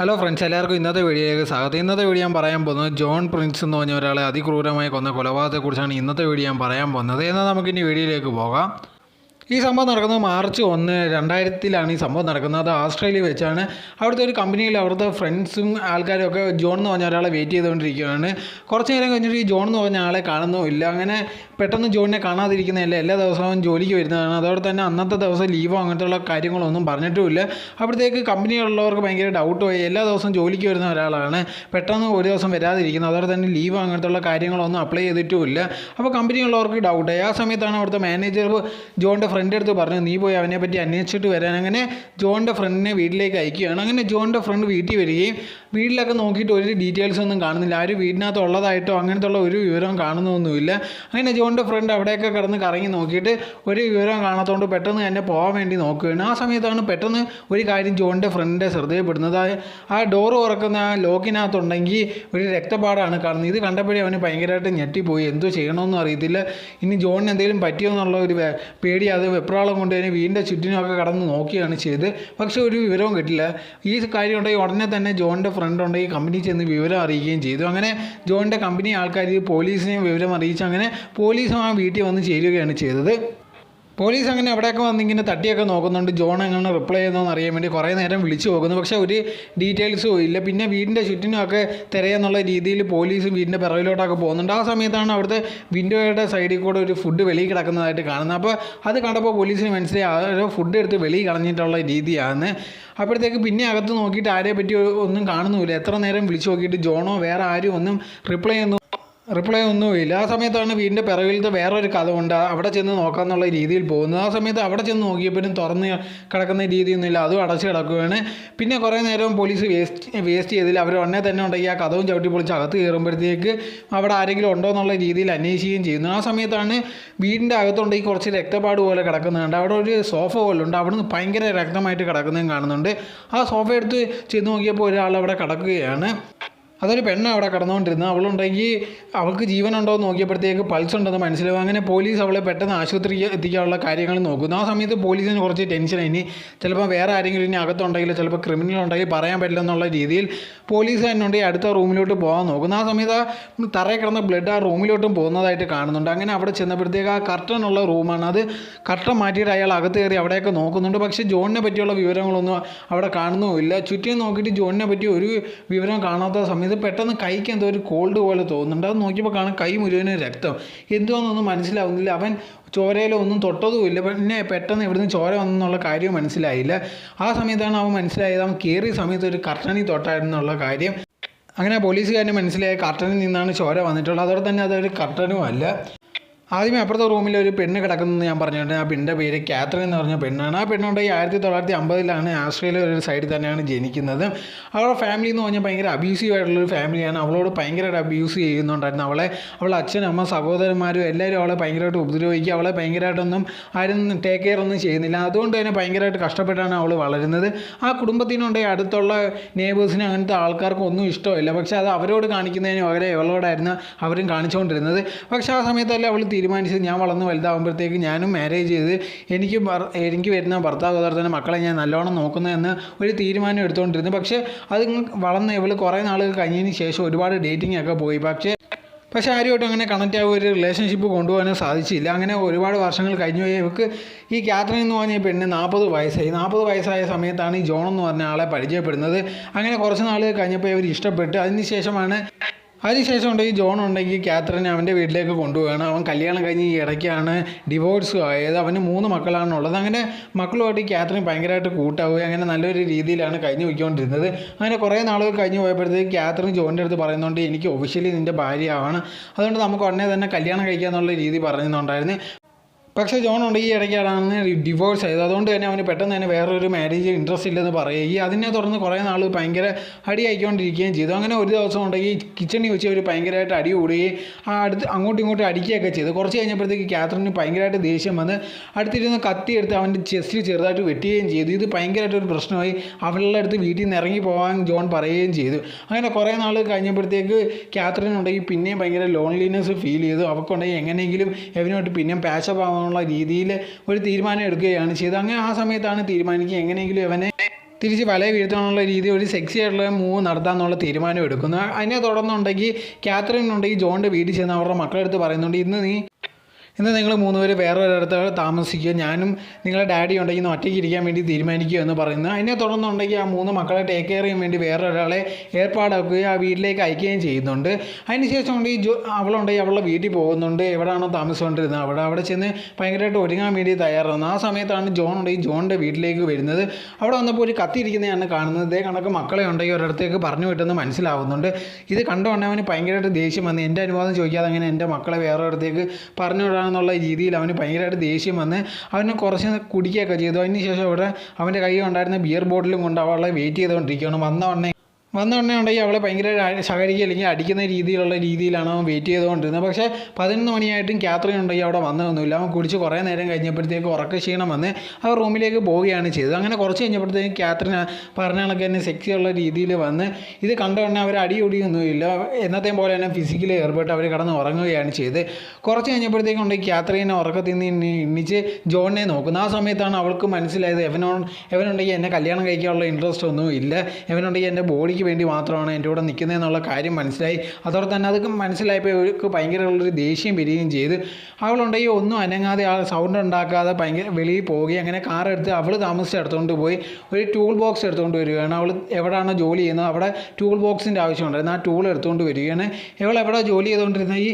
Hello friends എല്ലാവർക്കും ഇന്നത്തെ വീഡിയോയിലേക്ക് സ്വാഗതം. ഇന്നത്തെ വീഡിയോ ഞാൻ പറയാൻ പോകുന്നത് ജോൺ പ്രിൻസ് എന്ന് പറഞ്ഞ ഒരാളെ അതിക്രൂരമായി കൊന്ന കൊലപാതകത്തെക്കുറിച്ചാണ് ഇന്നത്തെ വീഡിയോ ഞാൻ പറയാൻ പോകുന്നത്. എന്നാൽ നമുക്കിനി വീഡിയോയിലേക്ക് പോകാം. ഈ സംഭവം നടക്കുന്നത് മാർച്ച് ഒന്ന് രണ്ടായിരത്തിലാണ് ഈ സംഭവം നടക്കുന്നത്. അത് ആസ്ട്രേലിയ വെച്ചാണ്. അവിടുത്തെ ഒരു കമ്പനിയിൽ അവിടുത്തെ ഫ്രണ്ട്സും ആൾക്കാരും ഒക്കെ ജോൺ എന്ന് പറഞ്ഞ ഒരാളെ വെയിറ്റ് ചെയ്തുകൊണ്ടിരിക്കുകയാണ്. കുറച്ച് നേരം കഴിഞ്ഞിട്ട് ഈ ജോൺ എന്ന് പറഞ്ഞ ആളെ കാണുന്നുമില്ല അങ്ങനെ പെട്ടെന്ന് ജോണിനെ കാണാതിരിക്കുന്നതല്ല. എല്ലാ ദിവസവും ജോലിക്ക് വരുന്നതാണ്. അതോടെ തന്നെ അന്നത്തെ ദിവസം ലീവോ അങ്ങനത്തെയുള്ള കാര്യങ്ങളൊന്നും പറഞ്ഞിട്ടുമില്ല. അപ്പോഴത്തേക്ക് കമ്പനിയിലുള്ളവർക്ക് ഭയങ്കര ഡൗട്ട് പോയി എല്ലാ ദിവസവും ജോലിക്ക് വരുന്ന ഒരാളാണ്. പെട്ടെന്ന് ഒരു ദിവസം വരാതിരിക്കുന്നത്. അതോടെ തന്നെ ലീവോ അങ്ങനത്തെയുള്ള കാര്യങ്ങളൊന്നും അപ്ലൈ ചെയ്തിട്ടുമില്ല. അപ്പോൾ കമ്പനിയുള്ളവർക്ക് ഡൗട്ടായി ആ സമയത്താണ് അവിടുത്തെ മാനേജർ ജോണിന്റെ ഫ്രണ്ട് അടുത്ത് പറഞ്ഞു നീ പോയി അവനെ പറ്റി അന്വേഷിച്ചിട്ട് വരാൻ. അങ്ങനെ ജോണിന്റെ ഫ്രണ്ടിനെ വീട്ടിലേക്ക് അയക്കുകയാണ്. അങ്ങനെ ജോണിന്റെ ഫ്രണ്ട് വീട്ടിൽ വരികയും വീട്ടിലൊക്കെ നോക്കിയിട്ട് ഒരു ഡീറ്റെയിൽസ് ഒന്നും കാണുന്നില്ല. ആ ഒരു വീടിനകത്ത് ഉള്ളതായിട്ടോ അങ്ങനത്തുള്ള ഒരു വിവരവും കാണുന്നൊന്നുമില്ല. അങ്ങനെ ജോണിന്റെ ഫ്രണ്ട് അവിടെയൊക്കെ കിടന്ന് കറങ്ങി നോക്കിയിട്ട് ഒരു വിവരം കാണാത്തതുകൊണ്ട് പെട്ടെന്ന് തന്നെ പോകാൻ വേണ്ടി നോക്കുകയാണ്. ആ സമയത്താണ് പെട്ടെന്ന് ഒരു കാര്യം ജോണിന്റെ ഫ്രണ്ടിന്റെ ശ്രദ്ധയപ്പെടുന്നത് ആ- ഡോറ് തുറക്കുന്ന ആ ലോക്കിനകത്തുണ്ടെങ്കിൽ ഒരു രക്തപാടാണ് കാണുന്നത്. ഇത് കണ്ടപ്പോഴേ അവന് ഭയങ്കരമായിട്ട് ഞെട്ടിപ്പോയി. എന്തോ ചെയ്യണമെന്നും അറിയത്തില്ല. ഇനി ജോണിന് എന്തെങ്കിലും പറ്റിയോ എന്നുള്ള ഒരു പേടി അത് വെപ്രാളം കൊണ്ട് തന്നെ വീടിന്റെ ചുറ്റിനുമൊക്കെ കടന്ന് നോക്കിയാണ് ചെയ്ത്. പക്ഷേ ഒരു വിവരവും കിട്ടില്ല. ഈ കാര്യം ഉണ്ടെങ്കിൽ ഉടനെ തന്നെ ജോണിന്റെ ഫ്രണ്ട് ഉണ്ടെങ്കിൽ കമ്പനി ചെന്ന് വിവരം അറിയിക്കുകയും ചെയ്തു. അങ്ങനെ ജോണിന്റെ കമ്പനി ആൾക്കാർ പോലീസിനെയും വിവരം അറിയിച്ച് അങ്ങനെ പോലീസും ആ വീട്ടിൽ വന്ന് ചേരുകയാണ് ചെയ്തത്. പോലീസ് അങ്ങനെ അവിടെയൊക്കെ വന്നിങ്ങനെ തട്ടിയൊക്കെ നോക്കുന്നുണ്ട്. ജോൺ എങ്ങനെ റിപ്ലൈ ചെയ്യുന്നതെന്ന് അറിയാൻ വേണ്ടി കുറേ നേരം വിളിച്ചു പോകുന്നു. പക്ഷേ ഒരു ഡീറ്റെയിൽസും ഇല്ല. പിന്നെ വീടിന്റെ ചുറ്റിനുമൊക്കെ തിരയെന്നുള്ള രീതിയിൽ പോലീസും വീടിന്റെ പിറവിലോട്ടൊക്കെ പോകുന്നുണ്ട്. ആ സമയത്താണ് അവിടുത്തെ വിൻഡോയുടെ സൈഡിൽ കൂടെ ഒരു ഫുഡ് വെളിയിൽ കിടക്കുന്നതായിട്ട് കാണുന്നത്. അപ്പോൾ അത് കണ്ടപ്പോൾ പോലീസിന് മനസ്സിലായി. ആരോ ഫുഡ് എടുത്ത് വെളിയിൽ കളഞ്ഞിട്ടുള്ള രീതിയാണ് അപ്പോഴത്തേക്ക് പിന്നെ അകത്ത് നോക്കിയിട്ട് ആരെ പറ്റി ഒന്നും കാണുന്നുമില്ല. എത്ര നേരം വിളിച്ചു നോക്കിയിട്ട് ജോണോ വേറെ ആരും ഒന്നും റിപ്ലൈ ഒന്നും റിപ്ലൈ ഒന്നുമില്ല. ആ സമയത്താണ് വീടിന്റെ പിറകിലത്തെ വേറൊരു കഥ ഉണ്ട്. അവിടെ ചെന്ന് നോക്കാമെന്നുള്ള രീതിയിൽ പോകുന്നത്. ആ സമയത്ത് അവിടെ ചെന്ന് നോക്കിയപ്പോഴും തുറന്ന് കിടക്കുന്ന രീതിയൊന്നുമില്ല. അതും അടച്ച് കിടക്കുകയാണ്. പിന്നെ കുറേ നേരം പോലീസ് വേസ്റ്റ് വേസ്റ്റ് ചെയ്തില്ല. അവർ ഉടനെ തന്നെ ഉണ്ടെങ്കിൽ ആ കഥവും ചവിട്ടി പൊളിച്ച് അകത്ത് കയറുമ്പോഴത്തേക്ക് അവിടെ ആരെങ്കിലും ഉണ്ടോ എന്നുള്ള രീതിയിൽ അന്വേഷിക്കുകയും ചെയ്യുന്നു. ആ സമയത്താണ് വീടിന്റെ അകത്തുണ്ടെങ്കിൽ കുറച്ച് രക്തപ്പാട് പോലെ കിടക്കുന്നുണ്ട് അവിടെ ഒരു സോഫ പോലെ ഉണ്ട്. അവിടെ നിന്ന് ഭയങ്കര രക്തമായിട്ട് കിടക്കുന്നതും കാണുന്നുണ്ട്. ആ സോഫ എടുത്ത് ചെന്ന് നോക്കിയപ്പോൾ ഒരാൾ അവിടെ കിടക്കുകയാണ്. അതൊരു പെണ്ണ് അവിടെ കടന്നുകൊണ്ടിരുന്നു. അവളുണ്ടെങ്കിൽ അവൾക്ക് ജീവനുണ്ടോ എന്ന് നോക്കിയപ്പോഴത്തേക്ക് പൾസ് ഉണ്ടെന്ന് മനസ്സിലാവും അങ്ങനെ പോലീസ് അവളെ പെട്ടെന്ന് ആശുപത്രിക്ക് എത്തിക്കാനുള്ള കാര്യങ്ങൾ നോക്കുന്നു. ആ സമയത്ത് പോലീസിന് കുറച്ച് ടെൻഷൻ. ഇനി ചിലപ്പോൾ വേറെ ആരെങ്കിലും ഇനി അകത്തുണ്ടെങ്കിൽ ചിലപ്പോൾ ക്രിമിനൽ ഉണ്ടെങ്കിൽ പറയാൻ പറ്റില്ല എന്നുള്ള രീതിയിൽ പോലീസ് തന്നെ ഉണ്ടെങ്കിൽ അടുത്ത റൂമിലോട്ട് പോകാൻ നോക്കുന്നു. ആ സമയത്ത് തറയിൽ കിടന്ന ബ്ലഡ് ആ റൂമിലോട്ടും പോകുന്നതായിട്ട് കാണുന്നുണ്ട്. അങ്ങനെ അവിടെ ചെന്നപ്പോഴത്തേക്ക് ആ കർട്ടനുള്ള റൂമാണ്. അത് കർട്ടൻ മാറ്റിയിട്ട് അയാൾ അകത്ത് കയറി അവിടെയൊക്കെ നോക്കുന്നുണ്ട്. പക്ഷേ ജോണിനെ പറ്റിയുള്ള വിവരങ്ങളൊന്നും അവിടെ കാണുന്നുമില്ല. ചുറ്റും നോക്കിയിട്ട് ജോണിനെ പറ്റി ഒരു വിവരം കാണാത്ത സമയത്ത് പെട്ടെന്ന് കൈക്ക് എന്തോ ഒരു കോൾഡ് പോലെ തോന്നുന്നുണ്ട്. അത് നോക്കിയപ്പോൾ കാണാൻ കൈ മുഴുവനും രക്തം. എന്തോന്നൊന്നും മനസ്സിലാവുന്നില്ല. അവൻ ചോരയിലോ ഒന്നും തൊട്ടതുമില്ല പിന്നെ പെട്ടെന്ന് ഇവിടുന്ന് ചോര വന്നെന്നുള്ള കാര്യവും മനസ്സിലായില്ല. ആ സമയത്താണ് അവൻ മനസ്സിലായത്. അവൻ കയറിയ സമയത്ത് ഒരു കർട്ടനിൽ തൊട്ടായിരുന്നുള്ള കാര്യം. അങ്ങനെ പോലീസുകാരന് മനസ്സിലായ. കർട്ടനിൽ നിന്നാണ് ചോര വന്നിട്ടുള്ളത്. അതോടെ തന്നെ അതൊരു കർട്ടനും അല്ല. ആദ്യമേ അപ്പുറത്തെ റൂമിൽ ഒരു പെണ്ണ് കിടക്കുന്നെന്ന് ഞാൻ പറഞ്ഞിട്ടുണ്ട്. ആ പെണ്ണിന്റെ പേര് കാത്രിൻ എന്ന് പറഞ്ഞ പെണ്ണാണ്. ആ പെണ്ണുണ്ടെങ്കിൽ ആയിരത്തി തൊള്ളായിരത്തി അമ്പതിലാണ് ആസ്ട്രേലിയ ഒരു സൈഡിൽ തന്നെയാണ് ജനിക്കുന്നത്. അവളുടെ ഫാമിലി എന്ന് പറഞ്ഞാൽ ഭയങ്കര അബ്യൂസീവ് ആയിട്ടുള്ളൊരു ഫാമിലിയാണ് അവളോട് ഭയങ്കരമായിട്ട് അബ്യൂസ് ചെയ്യുന്നുണ്ടായിരുന്നു. അവളെ അവളെ അച്ഛൻ അമ്മ സഹോദരന്മാരും എല്ലാവരും അവളെ ഭയങ്കരമായിട്ട് ഉപദ്രവിക്കുക അവളെ ഭയങ്കരമായിട്ടൊന്നും ആരും ടേക്ക് കെയർ ഒന്നും ചെയ്യുന്നില്ല. അതുകൊണ്ട് തന്നെ ഭയങ്കരമായിട്ട് കഷ്ടപ്പെട്ടാണ് അവൾ വളരുന്നത്. ആ കുടുംബത്തിനുണ്ടെങ്കിൽ അടുത്തുള്ള നെയ്ബേഴ്സിന് അങ്ങനത്തെ ആൾക്കാർക്ക് ഒന്നും ഇഷ്ടമില്ല. പക്ഷേ അത് അവരോട് കാണിക്കുന്നതിന് പകരം ഇവളോടായിരുന്നു അവരും കാണിച്ചുകൊണ്ടിരുന്നത്. പക്ഷേ ആ സമയത്തല്ല അവൾ തീരുമാനിച്ചത് ഞാൻ വളർന്ന് വലുതാകുമ്പോഴത്തേക്ക് ഞാനും മാരേജ് ചെയ്ത് എനിക്ക് എനിക്ക് വരുന്ന ഭർത്താവ് അതുപോലെ തന്നെ മക്കളെ ഞാൻ നല്ലോണം നോക്കുന്നതെന്ന് ഒരു തീരുമാനം എടുത്തുകൊണ്ടിരുന്നു. പക്ഷേ അത് വളർന്ന ഇവൾ കുറേ നാൾ കഴിഞ്ഞതിന് ശേഷം ഒരുപാട് ഡേറ്റിംഗ് ഒക്കെ പോയി. പക്ഷേ പക്ഷേ ആരുമായിട്ടും അങ്ങനെ കണക്റ്റ് ആവുക ഒരു റിലേഷൻഷിപ്പ് കൊണ്ടുപോകാനും സാധിച്ചില്ല. അങ്ങനെ ഒരുപാട് വർഷങ്ങൾ കഴിഞ്ഞു. ഇവർക്ക് ഈ കാത്രിൻ എന്ന് പറഞ്ഞ പെണ്ണ് നാൽപ്പത് വയസ്സായി. നാൽപ്പത് വയസ്സായ സമയത്താണ് ഈ ജോൺ എന്ന് പറഞ്ഞ ആളെ പരിചയപ്പെടുന്നത്. അങ്ങനെ കുറച്ച് നാൾ കഴിഞ്ഞപ്പോൾ ഇവർ ഇഷ്ടപ്പെട്ട്. അതിന് അതിനുശേഷം ഉണ്ടെങ്കിൽ ജോൺ ഉണ്ടെങ്കിൽ കാത്രിനെ അവന്റെ വീട്ടിലേക്ക് കൊണ്ടുപോവുകയാണ്. അവൻ കല്യാണം കഴിഞ്ഞ് ഈ ഇടയ്ക്കാണ് ഡിവോഴ്സും ആയത്. അവന് മൂന്ന് മക്കളാണുള്ളത്. അങ്ങനെ മക്കളുമായിട്ട് ഈ കാത്രിൻ ഭയങ്കരമായിട്ട് കൂട്ടാവുകയും അങ്ങനെ നല്ലൊരു രീതിയിലാണ് കഴിഞ്ഞു പോയിക്കൊണ്ടിരുന്നത്. അങ്ങനെ കുറേ നാളുകൾ കഴിഞ്ഞ് പോയപ്പോഴത്തേക്ക് കാത്രിൻ ജോണിന്റെ അടുത്ത് പറയുന്നുണ്ട് എനിക്ക് ഒഫീഷ്യലി നിന്റെ ഭാര്യയാവാണ് അതുകൊണ്ട് നമുക്ക് ഉടനെ തന്നെ കല്യാണം കഴിക്കാമെന്നുള്ള രീതി പറയുന്നുണ്ടായിരുന്നു പക്ഷേ ജോൺ ഉണ്ട് ഈ ഇടയ്ക്കാണ് ഡിവോഴ്സ് ആയത്. അതുകൊണ്ട് തന്നെ അവന് പെട്ടെന്ന് തന്നെ വേറൊരു മാരേജ് ഇൻട്രസ്റ്റ് ഇല്ലെന്ന് പറയുകയും അതിനെ തുടർന്ന് കുറേ നാൾ ഭയങ്കര അടി ആയിക്കൊണ്ടിരിക്കുകയും ചെയ്തു. അങ്ങനെ ഒരു ദിവസം ഉണ്ടെങ്കിൽ കിച്ചണിൽ വെച്ച് അവർ ഭയങ്കരമായിട്ട് അടി കൂടുകയും ആ അടുത്ത് അങ്ങോട്ടും ഇങ്ങോട്ടും അടിക്കുകയൊക്കെ ചെയ്തു. കുറച്ച് കഴിഞ്ഞപ്പോഴത്തേക്ക് കാത്രിന് ഭയങ്കരമായിട്ട് ദേഷ്യം വന്ന് അടുത്തിരുന്ന് കത്തി എടുത്ത് അവന്റെ ചെസ്റ്റിൽ ചെറുതായിട്ട് വെട്ടുകയും ചെയ്തു. ഇത് ഭയങ്കരമായിട്ട് ഒരു പ്രശ്നമായി അവളുടെ അടുത്ത് വീട്ടിൽ നിന്ന് ഇറങ്ങി പോകാൻ ജോൺ പറയുകയും ചെയ്തു. അങ്ങനെ കുറേ നാൾ കഴിഞ്ഞപ്പോഴത്തേക്ക് കാത്രിൻ ഉണ്ടെങ്കിൽ പിന്നെയും ഭയങ്കര ലോൺലിനെസ് ഫീൽ ചെയ്തു. അവൾക്കുണ്ടെങ്കിൽ എങ്ങനെയെങ്കിലും എവനുമായിട്ട് പിന്നെയും പാച്ചപ്പ് ആവാനുള്ള രീതിയിൽ ഒരു തീരുമാനം എടുക്കുകയാണ് ചെയ്തത്. അങ്ങനെ ആ സമയത്താണ് തീരുമാനിക്കുക. എങ്ങനെയെങ്കിലും അവനെ തിരിച്ച് വല വീഴ്ത്താനുള്ള രീതി ഒരു സെക്സി ആയിട്ടുള്ള മൂവ് നടത്താമെന്നുള്ള തീരുമാനം എടുക്കുന്നു. അതിനെ തുടർന്നുണ്ടെങ്കിൽ കാത്തറിൻ ജോണിന്റെ വീട്ടിൽ ചെന്ന് അവരുടെ മക്കളെടുത്ത് പറയുന്നുണ്ട് ഇന്ന് നീ ഇന്ന് നിങ്ങൾ മൂന്നുപേര് വേറെ ഒരിടത്ത് താമസിക്കുക. ഞാനും നിങ്ങളുടെ ഡാഡി ഉണ്ടെങ്കിൽ ഒന്ന് ഒറ്റയ്ക്ക് ഇരിക്കാൻ വേണ്ടി തീരുമാനിക്കുക എന്ന് പറയുന്നു അതിനെ തുടർന്നുണ്ടെങ്കിൽ ആ മൂന്ന് മക്കളെ ടേക്ക് കെയർ ചെയ്യാൻ വേണ്ടി വേറെ ഒരാളെ ഏർപ്പാടാക്കുകയും ആ വീട്ടിലേക്ക് അയക്കുകയും ചെയ്യുന്നുണ്ട്. അതിനുശേഷം ഉണ്ടെങ്കിൽ ജോ അവളുണ്ടെങ്കിൽ അവളുടെ വീട്ടിൽ പോകുന്നുണ്ട്. എവിടെയാണോ താമസിച്ചുകൊണ്ടിരുന്നത്? അവിടെ അവിടെ ചെന്ന് ഭയങ്കരമായിട്ട് ഒരുങ്ങാൻ വേണ്ടി തയ്യാറാണ്. ആ സമയത്താണ് ജോൺ ഉണ്ടെങ്കിൽ ജോണിന്റെ വീട്ടിലേക്ക് വരുന്നത്. അവിടെ വന്നപ്പോൾ ഒരു കത്തിയിരിക്കുന്നതാണ് കാണുന്നത്. ഇതേ കണക്ക് മക്കളെ ഉണ്ടെങ്കിൽ ഒരിടത്തേക്ക് പറഞ്ഞു വിട്ടെന്ന് മനസ്സിലാവുന്നുണ്ട്. ഇത് കണ്ടുകൊണ്ടവന് ഭയങ്കരമായിട്ട് ദേഷ്യം വന്ന്. എന്റെ അനുവാദം ചോദിക്കാതെ അങ്ങനെ എന്റെ മക്കളെ വേറെ ഒരിടത്തേക്ക് പറഞ്ഞു വിടാമെന്നുള്ള രീതിയിൽ അവന് ഭയങ്കരമായിട്ട് ദേഷ്യം വന്ന് അവന് കുറച്ച് കുടിക്കുകയൊക്കെ ചെയ്തു. അതിന് ശേഷം അവിടെ അവന്റെ കയ്യിൽ ഉണ്ടായിരുന്ന ബിയർ ബോട്ടിലും കൊണ്ട് അവളെ വെയിറ്റ് ചെയ്തുകൊണ്ടിരിക്കുകയാണ്. വന്ന ഉടനെ വന്ന ഉടനെ ഉണ്ടെങ്കിൽ അവളെ ഭയങ്കര ശകരിക്കുക അല്ലെങ്കിൽ അടിക്കുന്ന രീതിയിലുള്ള രീതിയിലാണ് അവൻ വെയിറ്റ് ചെയ്തുകൊണ്ടിരുന്നത്. പക്ഷേ പതിനൊന്ന് മണിയായിട്ടും കാത്രീൻ ഉണ്ടെങ്കിൽ അവിടെ വന്നതൊന്നുമില്ല അവൻ കുടിച്ച് കുറേ നേരം കഴിഞ്ഞപ്പോഴത്തേക്ക് ഉറക്ക ക്ഷീണം വന്ന് അവർ റൂമിലേക്ക് പോവുകയാണ് ചെയ്തത്. അങ്ങനെ കുറച്ച് കഴിഞ്ഞപ്പോഴത്തേക്ക് കാത്രീൻ പറഞ്ഞ കണക്ക് തന്നെ സെക്സിയുള്ള രീതിയിൽ വന്ന് ഇത് കണ്ട ഉടനെ അവർ അടിയൊടിയൊന്നുമില്ല എന്നത്തെയും പോലെ തന്നെ ഫിസിക്കലി ഏർപ്പെട്ട് അവർ കടന്ന് ഉറങ്ങുകയാണ് ചെയ്ത് കുറച്ച് കഴിഞ്ഞപ്പോഴത്തേക്കും ഉണ്ടെങ്കിൽ കാത്രീനെ ഉറക്കത്തിൽ നിന്ന് എണ്ണിച്ച് ജോണിനെ നോക്കുന്നു. ആ സമയത്താണ് അവൾക്ക് മനസ്സിലായത്. എവനോ എവനുണ്ടെങ്കിൽ എന്നെ കല്യാണം കഴിക്കാനുള്ള ഇൻട്രസ്റ്റ് ഒന്നും ഇല്ല എവനുണ്ടെങ്കിൽ എന്റെ ബോഡിക്ക് വേണ്ടി മാത്രമാണ് എന്റെ കൂടെ നിൽക്കുന്നതെന്നുള്ള കാര്യം മനസ്സിലായി. അതോടെ തന്നെ അത് മനസ്സിലായപ്പോൾ അവർക്ക് ഭയങ്കരമുള്ളൊരു ദേഷ്യം വരികയും ചെയ്ത്. അവളുണ്ടെങ്കിൽ ഒന്നും അനങ്ങാതെ ആ സൗണ്ട് ഉണ്ടാക്കാതെ ഭയങ്കര വെളിയിൽ പോവുകയും അങ്ങനെ കാർ എടുത്ത് അവൾ താമസിച്ച് എടുത്തുകൊണ്ട് പോയി. ഒരു ടൂൾ ബോക്സ് എടുത്തുകൊണ്ട് വരികയാണ്. അവൾ എവിടെയാണോ ജോലി ചെയ്യുന്നത് അവിടെ ടൂൾ ബോക്സിന്റെ ആവശ്യമുണ്ടായിരുന്നു. ആ ടൂൾ എടുത്തുകൊണ്ട് വരികയാണ്. ഇവൾ എവിടെ ജോലി ചെയ്തുകൊണ്ടിരുന്ന ഈ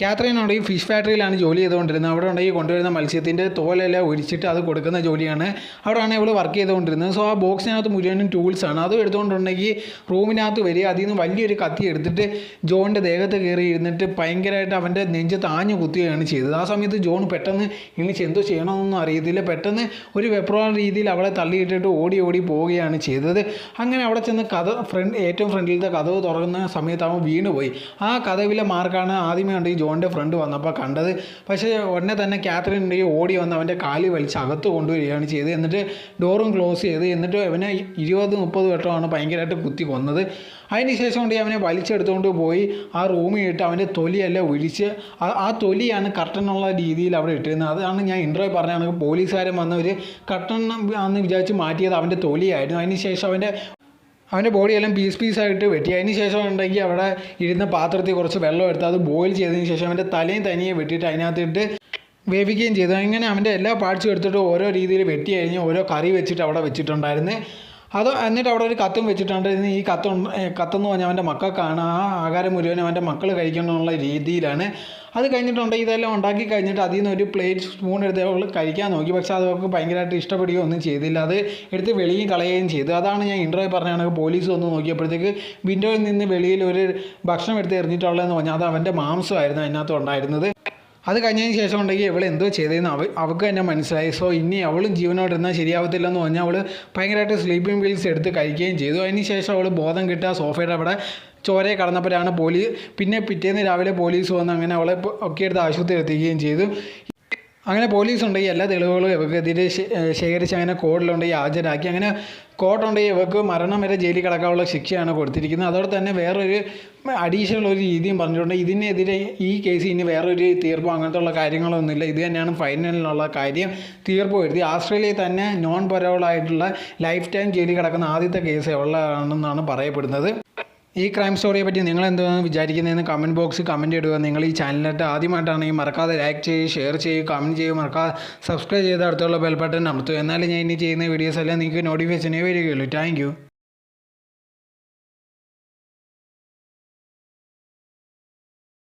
ഈ ഫിഷ് ഫാക്ടറിയിലാണ് ജോലി ചെയ്തുകൊണ്ടിരുന്നത്. അവിടെ ഉണ്ടെങ്കിൽ കൊണ്ടുവരുന്ന മത്സ്യത്തിന്റെ തോലെല്ലാം ഒഴിച്ചിട്ട് അത് കൊടുക്കുന്ന ജോലിയാണ്. അവിടെയാണ് ഇവൾ വർക്ക് ചെയ്തുകൊണ്ടിരുന്നത്. സോ ആ ബോക്സിനകത്ത് മുഴുവനും ടൂൾസാണ് അതും എടുത്തുകൊണ്ടുണ്ടെങ്കിൽ റൂമിനകത്ത് വരിക അതിൽ നിന്ന് വലിയൊരു കത്തി എടുത്തിട്ട് ജോണിന്റെ ദേഹത്ത് കയറി ഇരുന്നിട്ട് ഭയങ്കരമായിട്ട് അവന്റെ നെഞ്ച് താഞ്ഞു കുത്തുകയാണ് ചെയ്തത്. ആ സമയത്ത് ജോൺ പെട്ടെന്ന് ഇനി എന്തോ ചെയ്യണമെന്നൊന്നും അറിയത്തില്ല. പെട്ടെന്ന് ഒരു വെപ്രോൾ രീതിയിൽ അവളെ തള്ളിയിട്ടിട്ട് ഓടി ഓടി പോവുകയാണ് ചെയ്തത്. അങ്ങനെ അവിടെ ചെന്ന് കഥ ഫ്രണ്ട് ഏറ്റവും ഫ്രണ്ടിലത്തെ കഥവ് തുറക്കുന്ന സമയത്ത് അവൻ വീണുപോയി. ആ കഥവിലെ മാർക്കാണ് ആദ്യമേ ഉണ്ടെങ്കിൽ ജോണിന്റെ ഫ്രണ്ട് വന്നപ്പോൾ കണ്ടത്. പക്ഷേ ഉടനെ തന്നെ കാത്രിൻ ഉണ്ടെങ്കിൽ ഓടി വന്ന് അവന്റെ കാലി വലിച്ച് അകത്ത് കൊണ്ടുവരികയാണ് ചെയ്തത്. എന്നിട്ട് ഡോറും ക്ലോസ് ചെയ്ത് എന്നിട്ട് അവനെ ഇരുപത് മുപ്പത് വട്ടമാണ് ഭയങ്കരമായിട്ട് കുത്തി കൊന്നത്. അതിന് ശേഷം കൊണ്ട് അവനെ വലിച്ചെടുത്തുകൊണ്ട് പോയി. ആ റൂമിൽ ഇട്ട് അവന്റെ തൊലിയെല്ലാം ഒഴിച്ച് ആ- തൊലിയാണ് കർട്ടനുള്ള രീതിയിൽ അവിടെ ഇട്ടിരുന്നത്. അതാണ് ഞാൻ ഇൻട്രോ പറഞ്ഞാണ് പോലീസുകാരൻ വന്നവർ ഒരു കർട്ടൻ ആണെന്ന് വിചാരിച്ച് മാറ്റിയത് അവന്റെ തൊലിയായിരുന്നു. അതിന് ശേഷം അവന്റെ അവന്റെ ബോഡിയെല്ലാം പീസ് പീസായിട്ട് വെട്ടി. അതിന് ശേഷം ഉണ്ടെങ്കിൽ അവിടെ ഇരുന്ന പാത്രത്തിൽ കുറച്ച് വെള്ളം എടുത്ത് അത് ബോയിൽ ചെയ്തതിന് ശേഷം അവന്റെ തലയും തനിയെ വെട്ടിയിട്ട് അതിനകത്തിട്ട് വേവിക്കുകയും ചെയ്തു. അങ്ങനെ അവന്റെ എല്ലാ പാർട്സും എടുത്തിട്ട് ഓരോ രീതിയിൽ വെട്ടി കഴിഞ്ഞ് ഓരോ കറി വെച്ചിട്ട് അവിടെ വെച്ചിട്ടുണ്ടായിരുന്നു. അത് എന്നിട്ട് അവിടെ ഒരു കത്തും വെച്ചിട്ടുണ്ട് ഇനി ഈ കത്ത് കത്തെന്ന് പറഞ്ഞാൽ അവന്റെ മക്കൾക്കാണ് ആ ആഹാരം മുഴുവൻ അവന്റെ മക്കൾ കഴിക്കണമെന്നുള്ള രീതിയിലാണ്. അത് കഴിഞ്ഞിട്ടുണ്ട് ഇതെല്ലാം ഉണ്ടാക്കി കഴിഞ്ഞിട്ട് അതിൽ നിന്ന് ഒരു പ്ലേറ്റ് സ്പൂൺ എടുത്ത് അവൾ കഴിക്കാൻ നോക്കി. പക്ഷെ അത് അവൾക്ക് ഭയങ്കരമായിട്ട് ഇഷ്ടപ്പെടുകയോ ഒന്നും ചെയ്തില്ല. അത് എടുത്ത് വെളിയിൽ കളയുകയും ചെയ്തു. അതാണ് ഞാൻ ഇന്റർവ്യൂ പറഞ്ഞാണെങ്കിൽ പോലീസ് വന്ന് നോക്കിയപ്പോഴത്തേക്ക് വിൻഡോയിൽ നിന്ന് വെളിയിൽ ഒരു ഭക്ഷണം എടുത്ത് എറിഞ്ഞിട്ടുള്ളതെന്ന് പറഞ്ഞാൽ അത് അവന്റെ മാംസമായിരുന്നു അതിനകത്ത് ഉണ്ടായിരുന്നത്. അത് കഴിഞ്ഞതിന് ശേഷം ഉണ്ടെങ്കിൽ ഇവൾ എന്തോ ചെയ്തതെന്ന് അവ അവൾക്ക് തന്നെ മനസ്സിലായി. സോ ഇനി അവളും ജീവനോട് ഇരുന്നാൽ ശരിയാവത്തില്ലെന്ന് പറഞ്ഞാൽ അവൾ ഭയങ്കരമായിട്ട് സ്ലീപ്പിംഗ് പിൽസ് എടുത്ത് കഴിക്കുകയും ചെയ്തു. അതിന് ശേഷം അവൾ ബോധം കിട്ടുക സോഫയുടെ അവിടെ ചോരയെ കടന്നപ്പോഴാണ് പോലീസ് പിന്നെ പിറ്റേന്ന് രാവിലെ പോലീസ് വന്ന് അങ്ങനെ അവളെ ഒക്കെ എടുത്ത് ആശുപത്രി എത്തിക്കുകയും ചെയ്തു. അങ്ങനെ പോലീസ് ഉണ്ടെങ്കിൽ എല്ലാ തെളിവുകളും ഏഹ് ശേഖരിച്ച് അങ്ങനെ കോടിലുണ്ടെങ്കിൽ ഹാജരാക്കി. അങ്ങനെ കോർട്ടുണ്ടെങ്കിൽ ഇവർക്ക് മരണം വരെ ജയിലിൽ കിടക്കാനുള്ള ശിക്ഷയാണ് കൊടുത്തിരിക്കുന്നത്. അതോടെ തന്നെ വേറൊരു അഡീഷണൽ ഒരു രീതിയും പറഞ്ഞിട്ടുണ്ട്. ഇതിനെതിരെ ഈ കേസ് ഇനി വേറൊരു തീർപ്പോ അങ്ങനത്തെ ഉള്ള കാര്യങ്ങളൊന്നുമില്ല. ഇത് തന്നെയാണ് ഫൈനലിനുള്ള കാര്യം. തീർപ്പ് വരുത്തി. ആസ്ട്രേലിയയിൽ തന്നെ നോൺ പരോളായിട്ടുള്ള ലൈഫ് ടൈം ജയിലിൽ കിടക്കുന്ന ആദ്യത്തെ കേസ് എവിടെയാണെന്നാണ് പറയപ്പെടുന്നത്. ഈ ക്രൈം സ്റ്റോറിയെ പറ്റി നിങ്ങൾ എന്താണ് വിചാരിക്കുന്നതെന്ന് കമന്റ് ബോക്സിൽ കമന്റ് ഇടുക. നിങ്ങൾ ഈ ചാനലിനായിട്ട് ആദ്യമായിട്ടാണെങ്കിൽ മറക്കാതെ ലൈക്ക് ചെയ്യുക ഷെയർ ചെയ്യുക കമന്റ് ചെയ്യുക മറക്കാതെ സബ്സ്ക്രൈബ് ചെയ്ത് അടുത്തുള്ള ബെൽ ബട്ടൺ അമർത്തുക. എന്നാലും ഞാൻ ഇനി ചെയ്യുന്ന വീഡിയോസ് എല്ലാം നിങ്ങൾക്ക് നോട്ടിഫിക്കേഷനേ വരികയുള്ളൂ. താങ്ക്